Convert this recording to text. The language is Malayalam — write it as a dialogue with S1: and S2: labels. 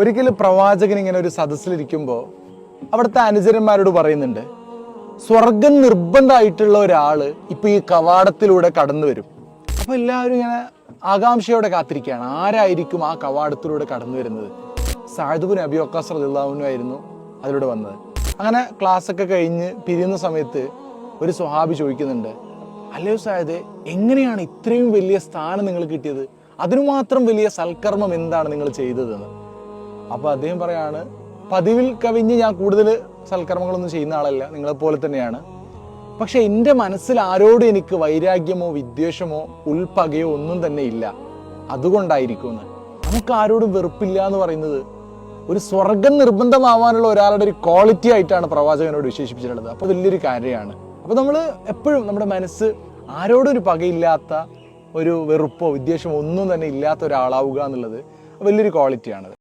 S1: ഒരിക്കലും പ്രവാചകൻ ഇങ്ങനെ ഒരു സദസ്സിലിരിക്കുമ്പോൾ അവിടുത്തെ അനുചരന്മാരോട് പറയുന്നുണ്ട് സ്വർഗം നിർബന്ധമായിട്ടുള്ള ഒരാൾ ഇപ്പൊ ഈ കവാടത്തിലൂടെ കടന്നു വരും അപ്പൊ എല്ലാവരും ഇങ്ങനെ ആകാംക്ഷയോടെ കാത്തിരിക്കുകയാണ്. ആരായിരിക്കും ആ കവാടത്തിലൂടെ കടന്നു വരുന്നത്? സാഹിദുബിൻ അബി വക്കാസ് റദിള്ളാഹുനായിരുന്നു അതിലൂടെ വന്നത്. അങ്ങനെ ക്ലാസ് ഒക്കെ കഴിഞ്ഞ് പിരിയുന്ന സമയത്ത് ഒരു സ്വഹാബി ചോദിക്കുന്നുണ്ട് അല്ലയോ സായദ് എങ്ങനെയാണ് ഇത്രയും വലിയ സ്ഥാനം നിങ്ങൾ കിട്ടിയത്? അതിനു മാത്രം വലിയ സൽക്കർമ്മം എന്താണ് നിങ്ങൾ ചെയ്തതെന്ന്? അപ്പൊ അദ്ദേഹം പറയാണ് പതിവിൽ കവിഞ്ഞ് ഞാൻ കൂടുതൽ സൽക്കർമ്മങ്ങളൊന്നും ചെയ്യുന്ന ആളല്ല നിങ്ങളെപ്പോലെ തന്നെയാണ്. പക്ഷെ എന്റെ മനസ്സിൽ ആരോട് എനിക്ക് വൈരാഗ്യമോ വിദ്വേഷമോ ഉൾപ്പകയോ ഒന്നും തന്നെ ഇല്ല. അതുകൊണ്ടായിരിക്കും എന്ന് നമുക്ക് ആരോടും വെറുപ്പില്ല എന്ന് പറയുന്നത് ഒരു സ്വർഗം നിർബന്ധമാവാനുള്ള ഒരാളുടെ ഒരു ക്വാളിറ്റി ആയിട്ടാണ് പ്രവാചകനോട് വിശേഷിപ്പിച്ചിട്ടുള്ളത്. അപ്പോൾ വലിയൊരു കാര്യമാണ്. അപ്പോൾ നമ്മൾ എപ്പോഴും നമ്മുടെ മനസ്സ് ആരോടൊരു പകയില്ലാത്ത ഒരു വെറുപ്പോ വിദ്വേഷമോ ഒന്നും തന്നെ ഇല്ലാത്ത ഒരാളാവുക എന്നുള്ളത് വലിയൊരു ക്വാളിറ്റിയാണത്